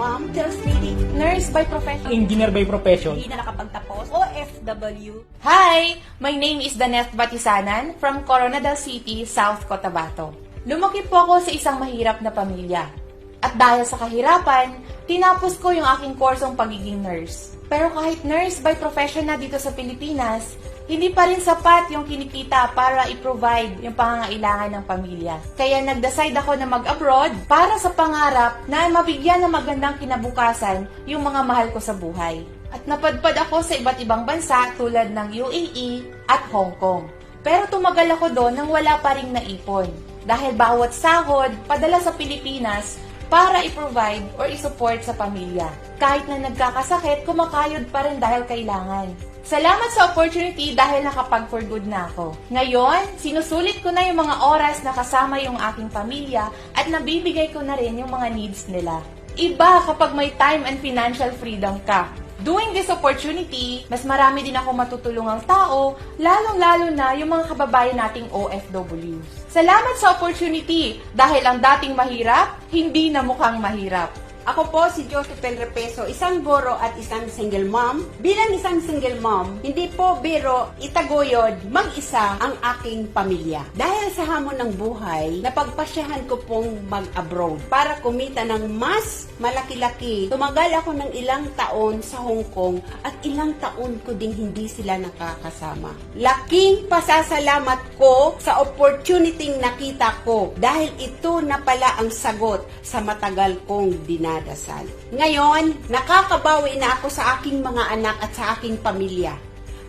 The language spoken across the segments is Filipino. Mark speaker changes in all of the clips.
Speaker 1: mom, sales lady, nurse by profession,
Speaker 2: engineer by profession.
Speaker 1: hindi na nakapagtapos, OFW.
Speaker 3: Hi! My name is Daneth Batisanan from Coronadal City, South Cotabato. Lumaki po ako sa isang mahirap na pamilya. At dahil sa kahirapan, tinapos ko yung aking kursong pagiging nurse. Pero kahit nurse by profession na dito sa Pilipinas, hindi pa rin sapat yung kinikita para i-provide yung pangangailangan ng pamilya. Kaya nag-decide ako na mag-abroad para sa pangarap na mabigyan ng magandang kinabukasan yung mga mahal ko sa buhay. At napadpad ako sa iba't ibang bansa tulad ng UAE at Hong Kong. Pero tumagal ako doon nang wala pa ring naipon. Dahil bawat sahod, padala sa Pilipinas para i-provide or i-support sa pamilya. Kahit na nagkakasakit, kumakayod pa rin dahil kailangan. Salamat sa opportunity dahil nakapag-for good na ako. Ngayon, sinusulit ko na yung mga oras na kasama yung aking pamilya at nabibigay ko na rin yung mga needs nila. Iba kapag may time and financial freedom ka. Doing this opportunity, mas marami din ako matutulungang tao, lalong-lalo na yung mga kababayan nating OFWs. Salamat sa opportunity dahil ang dating mahirap, hindi na mukhang mahirap.
Speaker 1: Ako po si Josephine Repeso, isang boro at isang single mom. Bilang isang single mom, hindi po biro itaguyod mag-isa ang aking pamilya. Dahil sa hamon ng buhay, napagpasyahan ko pong mag-abroad para kumita ng mas malaki-laki. Tumagal ako ng ilang taon sa Hong Kong at ilang taon ko ding hindi sila nakakasama. Laking pasasalamat ko sa opportunity nakita ko dahil ito na pala ang sagot sa matagal kong dinadasal. Ngayon, nakakabawi na ako sa aking mga anak at sa aking pamilya.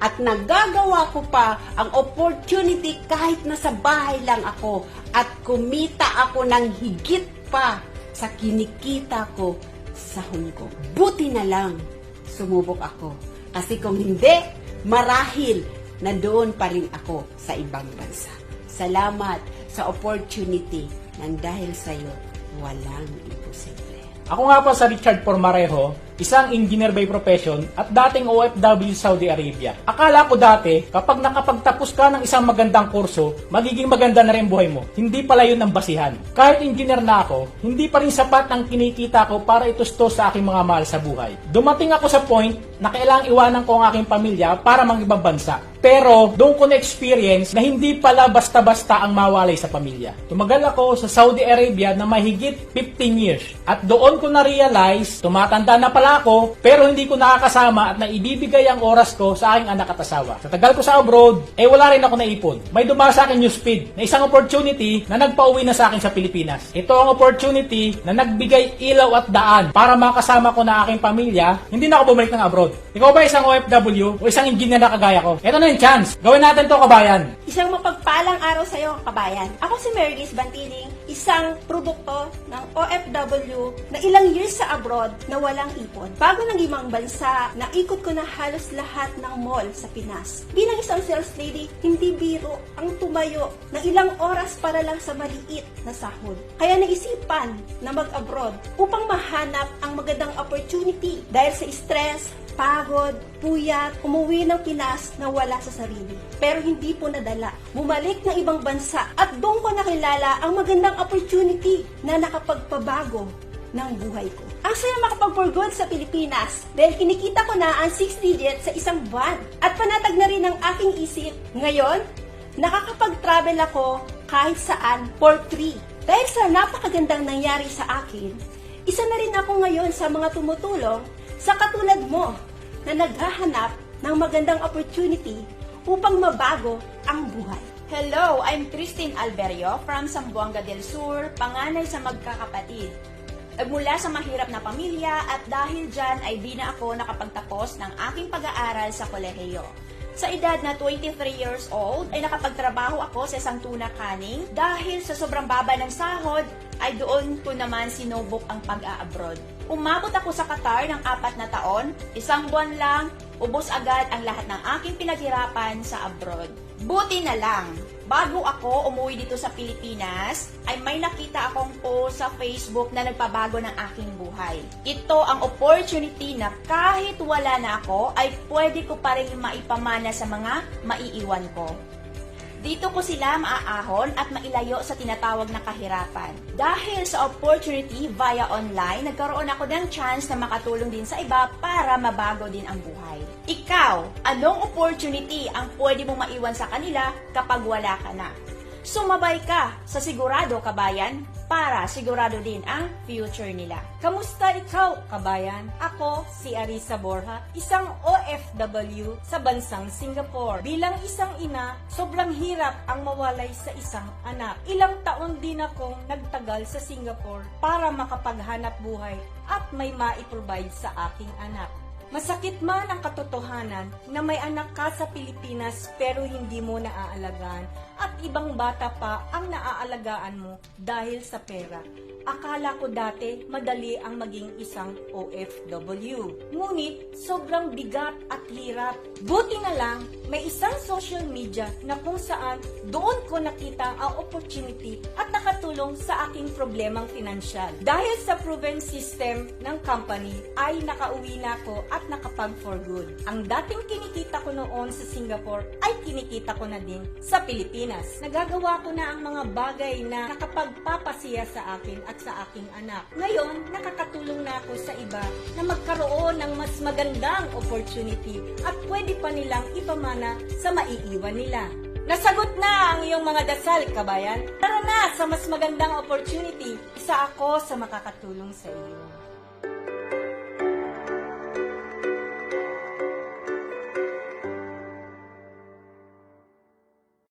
Speaker 1: At nagagawa ko pa ang opportunity kahit nasa bahay lang ako at kumita ako ng higit pa sa kinikita ko sa Hong Kong. Buti na lang, sumubok ako. Kasi kung hindi, marahil nandoon pa rin ako sa ibang bansa. Salamat sa opportunity nang dahil sa iyo, walang imposible.
Speaker 2: Ako nga po sa Richard Pormarejo, isang engineer by profession at dating OFW sa Saudi Arabia. Akala ko dati, kapag nakapagtapos ka ng isang magandang kurso, magiging maganda na rin buhay mo. Hindi pala yun ang basihan. Kahit engineer na ako, hindi pa rin sapat ang kinikita ko para itustos sa aking mga mahal sa buhay. Dumating ako sa point na kailangang iwanan ko ang aking pamilya para mang ibang bansa. Pero doon ko na-experience na hindi pala basta-basta ang mawalay sa pamilya. Tumagal ako sa Saudi Arabia na mahigit 15 years. At doon ko na-realize, tumatanda na pala ako, pero hindi ko nakakasama at naibibigay ang oras ko sa aking anak at asawa. Sa tagal ko sa abroad, eh wala rin ako naipon. May dumasa sa akin newsfeed na isang opportunity na nagpauwi na sa akin sa Pilipinas. Ito ang opportunity na nagbigay ilaw at daan para makasama ko na aking pamilya. Hindi na ako bumalik ng abroad. Ikaw ba isang OFW o isang engineer na kagaya ko? Ito na yung chance. Gawin natin to kabayan.
Speaker 1: Isang mapagpalang araw sa iyo, kabayan. Ako si Mary Liz Bantiling, isang produkto ng OFW na ilang years sa abroad na walang ipon. Bago ng ibang bansa, naikot ko na halos lahat ng mall sa Pinas. Bilang isang sales lady, hindi biro ang tumayo ng ilang oras para lang sa maliit na sahod. Kaya naisipan na mag-abroad upang mahanap ang magandang opportunity dahil sa stress, pagod, puyat, umuwi ng Pinas na wala sa sarili. Pero hindi po nadala. Bumalik ng ibang bansa at doon ko nakilala ang magandang opportunity na nakapagpabago ng buhay ko. Ang saya makapag-for good sa Pilipinas dahil kinikita ko na ang 6 digits sa isang buwan at panatag na rin ang aking isip. Ngayon, nakakapag-travel ako kahit saan for free. Dahil sa napakagandang nangyari sa akin, isa na rin ako ngayon sa mga tumutulong sa katulad mo na naghahanap ng magandang opportunity upang mabago ang buhay.
Speaker 4: Hello, I'm Christine Alberio from Zamboanga del Sur, panganay sa magkakapatid. Mula sa mahirap na pamilya at dahil dyan ay di na ako nakapagtapos ng aking pag-aaral sa kolehiyo. Sa edad na 23 years old ay nakapagtrabaho ako sa isang tuna canning dahil sa sobrang baba ng sahod ay doon ko naman sinubok ang pag-a-abroad. Umabot ako sa Qatar ng apat na taon, isang buwan lang, ubos agad ang lahat ng aking pinaghirapan sa abroad. Buti na lang, bago ako umuwi dito sa Pilipinas, ay may nakita akong post sa Facebook na nagpabago ng aking buhay. Ito ang opportunity na kahit wala na ako, ay pwede ko pa rin maipamana sa mga maiiwan ko. Dito ko sila maaahon at mailayo sa tinatawag na kahirapan. Dahil sa opportunity via online, nagkaroon ako ng chance na makatulong din sa iba para mabago din ang buhay. Ikaw, anong opportunity ang pwede mong maiwan sa kanila kapag wala ka na? Sumabay ka sa Sigurado Kabayan para sigurado din ang future nila.
Speaker 5: Kamusta ikaw, kabayan? Ako, si Arisa Borja, isang OFW sa bansang Singapore. Bilang isang ina, sobrang hirap ang mawalay sa isang anak. Ilang taon din akong nagtagal sa Singapore para makapaghanap buhay at may maiprovide sa aking anak. Masakit man ang katotohanan na may anak ka sa Pilipinas pero hindi mo naaalagaan at ibang bata pa ang naaalagaan mo dahil sa pera. Akala ko dati madali ang maging isang OFW. Ngunit sobrang bigat at hirap. Buti na lang may isang social media na kung saan doon ko nakita ang opportunity at nakatulong sa aking problemang pinansyal. Dahil sa proven system ng company ay nakauwi na ako at nakapag for good. Ang dating kinikita ko noon sa Singapore ay kinikita ko na din sa Pilipinas. Nagagawa ko na ang mga bagay na nakapagpapasiya sa akin at sa aking anak. Ngayon, nakakatulong na ako sa iba na magkaroon ng mas magandang opportunity at pwede pa nilang ipamana sa maiiwan nila. Nasagot na ang iyong mga dasal, kabayan. Tara na sa mas magandang opportunity. Isa ako sa makakatulong sa iyo.